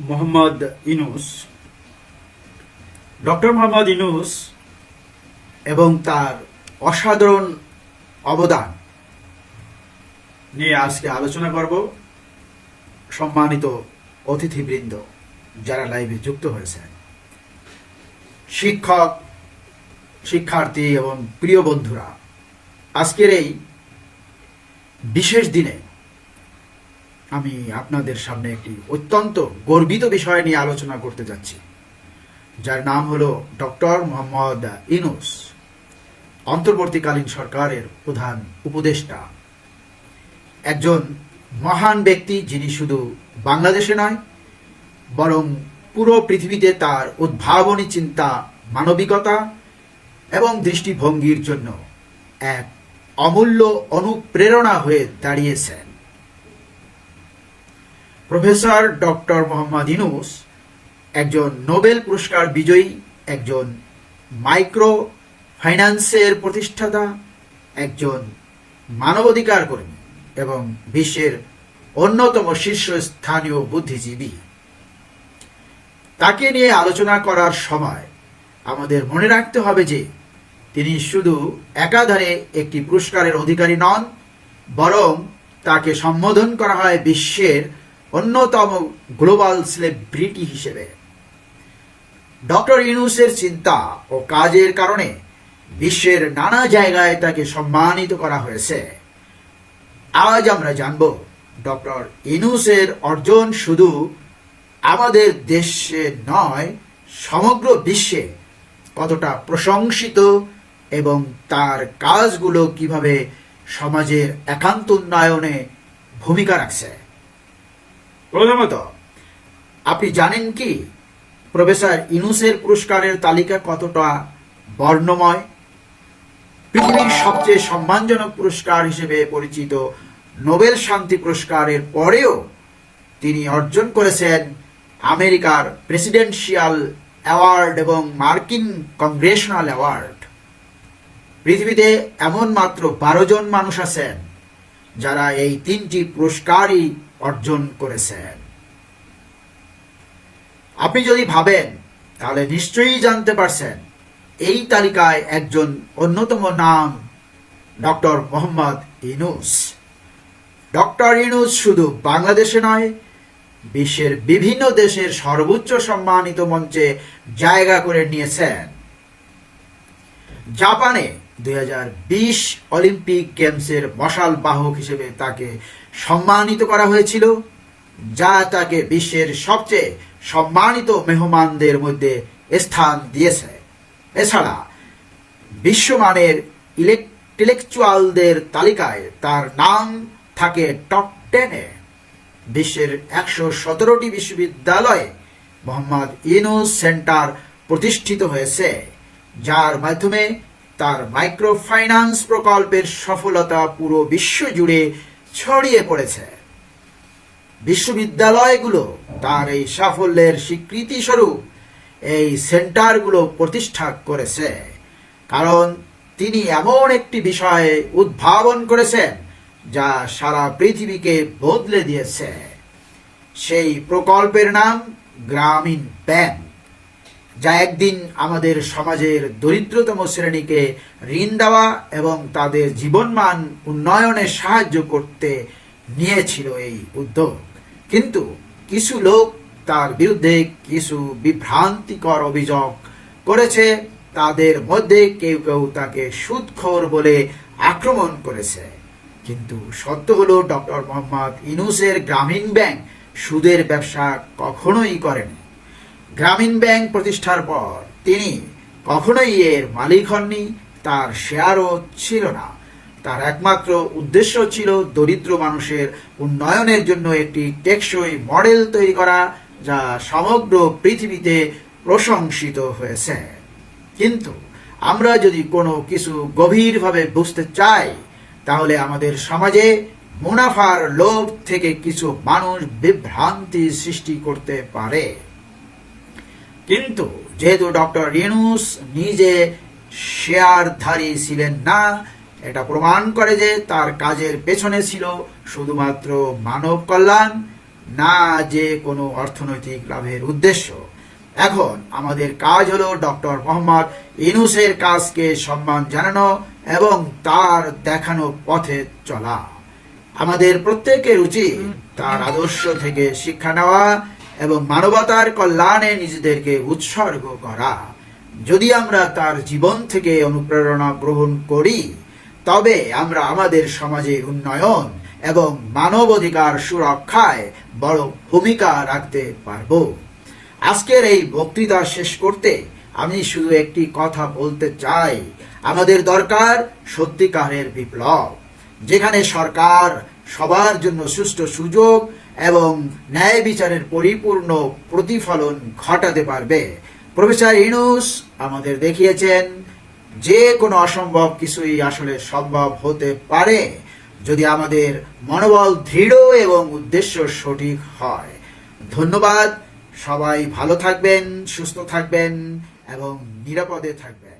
Mohammad Yunus doctor Mohammad Yunus এবং তার অসাধারণ অবদান নিয়ে আজকে আলোচনা করব সম্মানিত অতিথিবৃন্দ যারা লাইভে যুক্ত হয়েছেন। শিক্ষক, শিক্ষার্থী এবং প্রিয় বন্ধুরা, আজকের এই বিশেষ দিনে আমি আপনাদের সামনে একটি অত্যন্ত গর্বিত বিষয় নিয়ে আলোচনা করতে যাচ্ছি, যার নাম হলো ডক্টর মোহাম্মদ ইনুস অন্তর্বর্তীকালীন সরকারের প্রধান উপদেষ্টা। একজন মহান ব্যক্তি যিনি শুধু বাংলাদেশে নয়, বরং পুরো পৃথিবীতে তার উদ্ভাবনী চিন্তা, মানবিকতা এবং দৃষ্টিভঙ্গির জন্য এক অমূল্য অনুপ্রেরণা হয়ে দাঁড়িয়েছেন প্রফেসর ডক্টর মোহাম্মদ ইনুস, একজন নোবেল পুরস্কার বিজয়ী, একজন মাইক্রো ফাইন্যান্সের প্রতিষ্ঠাতা, একজন মানবাধিকার কর্মী এবং বিশ্বের অন্যতম শীর্ষস্থানীয় বুদ্ধিজীবী। তাকে নিয়ে আলোচনা করার সময় আমাদের মনে রাখতে হবে যে তিনি শুধু একাধারে একটি পুরস্কারের অধিকারী নন, বরং তাকে সম্বোধন করা হয় বিশ্বের অন্যতম গ্লোবাল সেলিব্রিটি হিসেবে। ডক্টর ইনুসের চিন্তা ও কাজের কারণে বিশ্বের নানা জায়গায় তাকে সম্মানিত করা হয়েছে। আজ আমরা জানব, ডক্টর ইনুসের অর্জন শুধু আমাদের দেশে নয়, সমগ্র বিশ্বে কতটা প্রশংসিত এবং তার কাজগুলো কীভাবে সমাজের একান্ত উন্নয়নে ভূমিকা রাখছে। প্রথমত আপনি জানেন কি? প্রফেসর ইনুসের পুরস্কারের তালিকা কতটা বর্ণময়? পৃথিবীর সবচেয়ে সম্মানজনক পুরস্কার হিসেবে পরিচিত নোবেল শান্তি পুরস্কারের পরেও তিনি অর্জন করেছেন আমেরিকার প্রেসিডেন্সিয়াল অ্যাওয়ার্ড এবং মার্কিন কংগ্রেশনাল অ্যাওয়ার্ড। পৃথিবীতে এমন মাত্র বারো জন মানুষ আছেন যারা এই তিনটি পুরস্কারই অর্জন করেছেন। আপনি যদি ভাবেন, তাহলে নিশ্চয়ই জানতে পারছেন, এই তালিকায় একজন অন্যতম নাম ডক্টর মোহাম্মদ ইনুস ডক্টর ইনুস শুধু বাংলাদেশে নয়, বিশ্বের বিভিন্ন দেশের সর্বোচ্চ সম্মানিত মঞ্চে জায়গা করে নিয়েছেন। জাপানে দুই হাজার বিশ অলিম্পিক গেমসের মশাল বাহক হিসেবে তাকে সম্মানিত করা হয়েছিল, যা তাকে বিশ্বের সবচেয়ে সম্মানিত মেহমানদের মধ্যে স্থান দিয়েছে। এছাড়া বিশ্বমানের ইলেকট্রিলেকচুয়ালদের তালিকায় তার নাম থাকে টপ টেনে। বিশ্বের একশো সতেরোটি বিশ্ববিদ্যালয়ে মোহাম্মদ ইনুস সেন্টার প্রতিষ্ঠিত হয়েছে, যার মাধ্যমে তার মাইক্রো ফাইন্যান্স প্রকল্পের সফলতা পুরো বিশ্ব জুড়ে ছড়িয়ে পড়েছে। বিশ্ববিদ্যালয়গুলো তার এই সাফল্যের স্বীকৃতি স্বরূপ এই সেন্টারগুলো প্রতিষ্ঠা করেছে। কারণ তিনি এমন একটি বিষয়ে উদ্ভাবন করেছেন যা সারা পৃথিবীকে বদলে দিয়েছে। সেই প্রকল্পের নাম গ্রামীণ ব্যাংক। যা একদিন আমাদের সমাজের দরিদ্রতম শ্রেণীকে ঋণ দেওয়া এবং তাদের জীবনমান উন্নয়নে সাহায্য করতে নিয়েছিল এই উদ্যোগ। কিন্তু কিছু লোক তার বিরুদ্ধে কিছু বিভ্রান্তিকর অভিযোগ করেছে। তাদের মধ্যে কেউ কেউ তাকে সুদখোর বলে আক্রমণ করেছে। কিন্তু সত্য হলো, ডক্টর মোহাম্মদ ইনুসের গ্রামীণ ব্যাংক সুদের ব্যবসা কখনোই করেনি। গ্রামীণ ব্যাংক প্রতিষ্ঠার পর তিনি কখনোই এর মালিক হননি। তার শেয়ারও ছিল না। তার একমাত্র উদ্দেশ্য ছিল দরিদ্র মানুষের উন্নয়নের জন্য একটি টেকসই মডেল তৈরি করা, যা সমগ্র পৃথিবীতে প্রশংসিত হয়েছে। কিন্তু আমরা যদি কোনো কিছু গভীরভাবে বুঝতে চাই, তাহলে আমাদের সমাজে মুনাফার লোভ থেকে কিছু মানুষ বিভ্রান্তি সৃষ্টি করতে পারে। কিন্তু যেহেতু ডক্টর রেনুস নিজে শেয়ারধারী ছিলেন না, এটা প্রমাণ করে যে তার কাজের পেছনে ছিল শুধুমাত্র মানব কল্যাণ, না যে কোনো অর্থনৈতিক লাভের উদ্দেশ্য। এখন আমাদের কাজ হলো ডক্টর মোহাম্মদ ইনুসের কাজকে সম্মান জানানো এবং তার দেখানো পথে চলা। আমাদের প্রত্যেকের উচিত তার আদর্শ থেকে শিক্ষা নেওয়া এবং মানবতার কল্যাণে নিজেদেরকে উৎসর্গ করা। যদি আমরা তার জীবন থেকে অনুপ্রেরণা গ্রহণ করি, তবে আমরা আমাদের সমাজের উন্নয়ন এবং মানবাধিকার সুরক্ষায় বড় ভূমিকা রাখতে পারব। আজকের এই বক্তৃতা শেষ করতে আমি শুধু একটি কথা বলতে চাই। আমাদের দরকার সত্যিকারের বিপ্লব, যেখানে সরকার সবার জন্য সুষ্ঠু সুযোগ এবং ন্যায় বিচারের পরিপূর্ণ প্রতিফলন ঘটাতে পারবে। প্রফেসর ইনুস আমাদের দেখিয়েছেন, যে কোনো অসম্ভব কিছুই আসলে সম্ভব হতে পারে যদি আমাদের মনোবল দৃঢ় এবং উদ্দেশ্য সঠিক হয়। ধন্যবাদ। সবাই ভালো থাকবেন, সুস্থ থাকবেন এবং নিরাপদে থাকবেন।